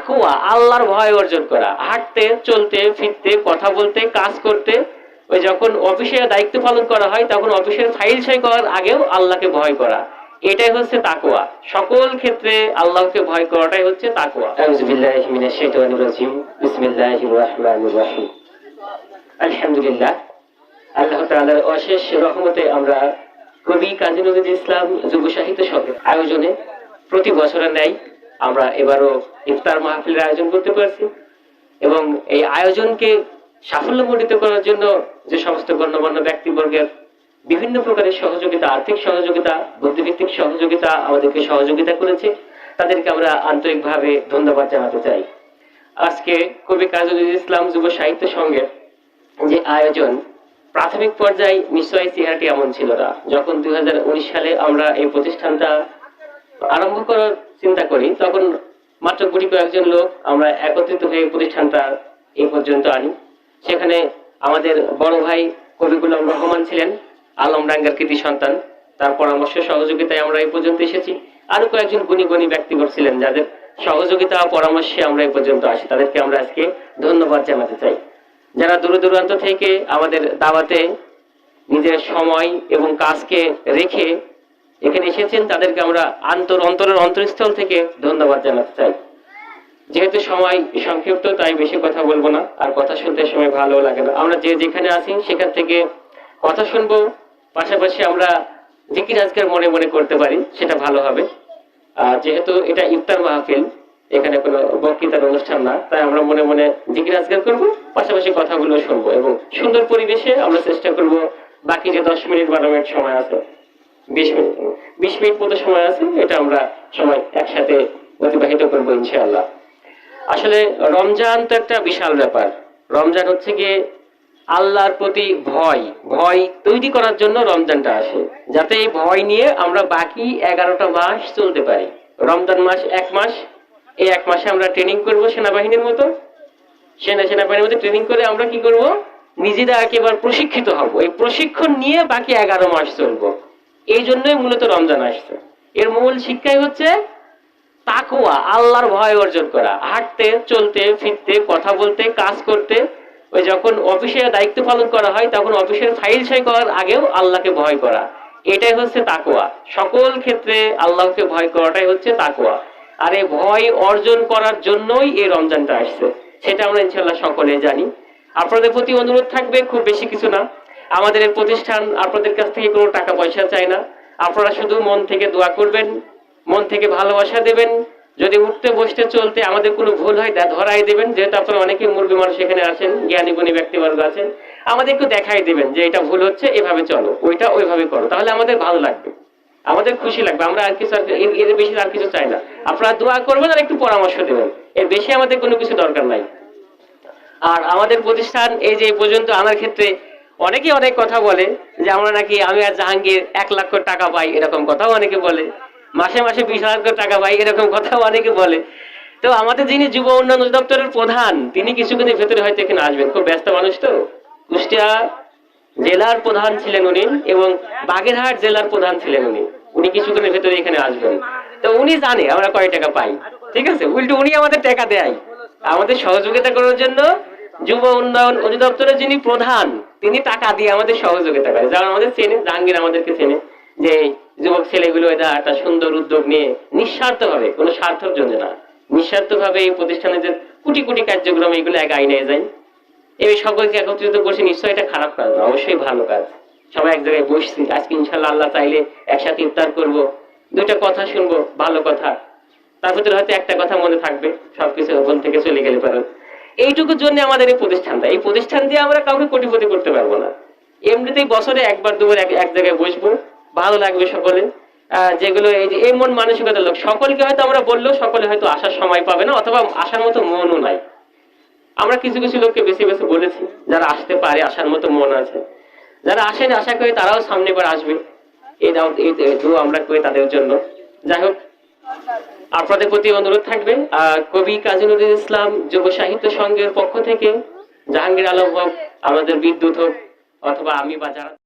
তাকুয়া, আল্লাহর ভয় অর্জন করা। হাঁটতে, চলতে, ফিরতে, কথা বলতে, কাজ করতে, ওই যখন অফিসে দায়িত্ব পালন করা হয়, তখন অফিসের ফাইল সই করার আগেও আল্লাহকে ভয় করা। এটাই হচ্ছে তাকুয়া। সকল ক্ষেত্রে আল্লাহকে ভয় করাটাই হচ্ছে তাকুয়া। আলহামদুলিল্লাহ। আল্লাহ তাআলার অশেষ রহমতে আমরা কবি কাজী নজরুল ইসলাম যুব সাহিত্য সভার আয়োজনে প্রতি বছরের ন্যায় আমরা এবারও ইফতার মাহফিলের আয়োজন করতে পারছি। এবং এই আয়োজনকে সাফল্যমণ্ডিত করার জন্য যে সমস্ত গণ্যমান্য ব্যক্তিবর্গের বিভিন্ন প্রকারের সহযোগিতা, আর্থিক সহযোগিতা, বুদ্ধিভিত্তিক সহযোগিতা আমাদেরকে সহযোগিতা করেছে, তাদেরকে আমরা আন্তরিকভাবে ধন্যবাদ জানাতে চাই। আজকে কবি কাজী নজরুল ইসলাম যুব সাহিত্য সংঘের যে আয়োজন, প্রাথমিক পর্যায়ে নিশ্চয়ই চেহারাটি এমন ছিল না। যখন দুই হাজার উনিশ সালে আমরা এই প্রতিষ্ঠানটা আরম্ভ করার চিন্তা করি, তখন মাত্র গুটি কয়েকজন লোক আমরা একত্রিত হয়ে প্রতিষ্ঠানটা এই পর্যন্ত আনি। সেখানে আমাদের বড় ভাই কবি গুলাম রহমান ছিলেন আলমডাঙ্গার কৃতি সন্তান। তার পরামর্শ সহযোগিতায় আমরা এই পর্যন্ত এসেছি। আরও কয়েকজন গুণী গুণী ব্যক্তিগণ ছিলেন, যাদের সহযোগিতা পরামর্শে আমরা এই পর্যন্ত আসি। তাদেরকে আমরা আজকে ধন্যবাদ জানাতে চাই। যারা দূর দূরান্ত থেকে আমাদের দাওয়াতে নিজের সময় এবং কাজকে রেখে এখানে এসেছেন, তাদেরকে আমরা আন্তর, অন্তরের অন্তরস্থল থেকে ধন্যবাদ জানাতে চাই। যেহেতু সময় সংক্ষিপ্ত, তাই বেশি কথা বলব না, আর কথা শুনতে সময় ভালো লাগে না। আমরা যে যেখানে আছি, সেখান থেকে কথা শুনব, পাশাপাশি আমরা জিকির আজকের মনে মনে করতে পারি, সেটা ভালো হবে। আর যেহেতু এটা ইফতার মাহফিল, এখানে কোনো বক্তৃতার অনুষ্ঠান না, তাই আমরা মনে মনে জিকির আজগার করব, পাশাপাশি কথাগুলো শুনব। এবং সুন্দর পরিবেশে আমরা চেষ্টা করব, বাকি যে দশ মিনিট বারো মিনিট সময় আছে বিশ মিনিট। বিশ মিনিট মতো সময় আছে, এটা আমরা সময় একসাথে অতিবাহিত করব ইনশাআল্লাহ। আসলে রমজান তো একটা বিশাল ব্যাপার। রমজান হচ্ছে গিয়ে আল্লাহর প্রতি ভয়। ভয় তৈরি করার জন্য রমজানটা আসে। যাতে এই ভয় নিয়ে আমরা বাকি এগারোটা মাস চলতে পারি। রমজান মাস এক মাস, এই এক মাসে আমরা ট্রেনিং করব সেনাবাহিনীর মতো। সেনা সেনাবাহিনীর মধ্যে ট্রেনিং করে আমরা কি করব? নিজেরা একেবারে প্রশিক্ষিত হব। এই প্রশিক্ষণ নিয়ে বাকি এগারো মাস চলবো। এই জন্যই মূলত রমজান আসছে। এর মূল শিক্ষাই হচ্ছে তাকুয়া আল্লাহর ভয় অর্জন করা। হাঁটতে, চলতে, ফিরতে, কথা বলতে, কাজ করতে, ওই যখন অফিসে দায়িত্ব পালন করা হয়, তখন অফিসের ফাইল সই করার আগেও আল্লাহকে ভয় করা। এটাই হচ্ছে তাকুয়া সকল ক্ষেত্রে আল্লাহকে ভয় করাটাই হচ্ছে তাকুয়া আর এই ভয় অর্জন করার জন্যই এই রমজানটা আসছে। সেটা আমরা ইনশাল্লাহ সকলে জানি। আপনাদের প্রতি অনুরোধ থাকবে, খুব বেশি কিছু না। আমাদের এই প্রতিষ্ঠান আপনাদের কাছ থেকে কোনো টাকা পয়সা চায় না। আপনারা শুধু মন থেকে দোয়া করবেন, মন থেকে ভালোবাসা দেবেন। যদি উঠতে, বসতে, চলতে আমাদের কোনো ভুল হয় ধরাই দেবেন। যেহেতু আপনারা অনেকে মুরগি মানুষ এখানে আছেন, জ্ঞানী, গুণী ব্যক্তিবর্গ আছেন আমাদের একটু দেখাই দেবেন যে এটা ভুল হচ্ছে, এভাবে চলো, ওইটা ওইভাবে করো। তাহলে আমাদের ভালো লাগবে, আমাদের খুশি লাগবে। আমরা আর কিছু এর বেশি আর কিছু চাই না। আপনারা দোয়া করবেন আর একটু পরামর্শ দেবেন। এর বেশি আমাদের কোনো কিছু দরকার নাই। আর আমাদের প্রতিষ্ঠান এই যে পর্যন্ত আনার ক্ষেত্রে অনেকেই অনেক কথা বলে যে আমরা নাকি, আমি আর জাহাঙ্গীর এক লক্ষ টাকা পাই, এরকম কথাও অনেকে বলে। মাসে মাসে বিশ করে টাকা পাই, এরকম কথাও অনেকে বলে। তো আমাদের যিনি যুব উন্নয়ন অধিদপ্তরের প্রধান, তিনি কিছুদিনের ভেতরে হয়তো এখানে আসবেন। খুব ব্যস্ত মানুষ তো। কুষ্টিয়া জেলার প্রধান ছিলেন উনি এবং বাগেরহাট জেলার প্রধান ছিলেন উনি। উনি কিছুদিনের ভেতরে এখানে আসবেন। তো উনি জানে, আমরা কয় টাকা পাই। ঠিক আছে? উল্টো উনি আমাদের টাকা দেয়। আমাদের সহযোগিতা করার জন্য যুব উন্নয়ন অধিদপ্তরের যিনি প্রধান তিনি টাকা দিয়ে আমাদের সহযোগিতা করে। যারা আমাদের চেনে, জাহাঙ্গীর আমাদেরকে চেনে যে যুবক ছেলেগুলো এটা একটা সুন্দর উদ্যোগ নিয়ে নিঃস্বার্থ ভাবে কোনো স্বার্থের জন্য না নিঃস্বার্থ ভাবে এই প্রতিষ্ঠানে যে কোটি কোটি কার্যক্রম, এগুলো এক আইনে যায়। এই সকলকে একত্রিত করছে, নিশ্চয়ই এটা খারাপ কাজ না, অবশ্যই ভালো কাজ। সবাই এক জায়গায় বসছি, আজকে ইনশাল্লাহ আল্লাহ চাইলে একসাথে ইফতার করব, দুইটা কথা শুনব, ভালো কথা। তার ভিতরে হয়তো একটা কথা মনে থাকবে, সবকিছু মন থেকে চলে গেলে পারেন এইটুকুর জন্য আমাদের এই প্রতিষ্ঠানটা। এই প্রতিষ্ঠান দিয়ে আমরা কাউকে কোটিপতি করতে পারব না। এমনিতেই বছরে একবার, দুবার এক জায়গায় বসবো। ভালো লাগবে সকলে। যেগুলো এই যে এই মন মানসিকতার লোক, সকলকে হয়তো আমরা বললেও সকলে হয়তো আসার সময় পাবে না, অথবা আসার মতো মনও নাই। আমরা কিছু কিছু লোককে বেশি বেশি বলেছি, যারা আসতে পারে, আসার মতো মন আছে। যারা আসেন, আশা করি তারাও সামনে বার আসবে। এই দাও আমরা করি তাদের জন্য। যাই হোক। আপনাদের প্রতি অনুরোধ থাকবে কবি কাজী নজরুল ইসলাম যুব সাহিত্য সংঘের পক্ষ থেকে, জাহাঙ্গীর আলম হোক, আমাদের বিদ্যুৎ হোক, অথবা আমি বা যারা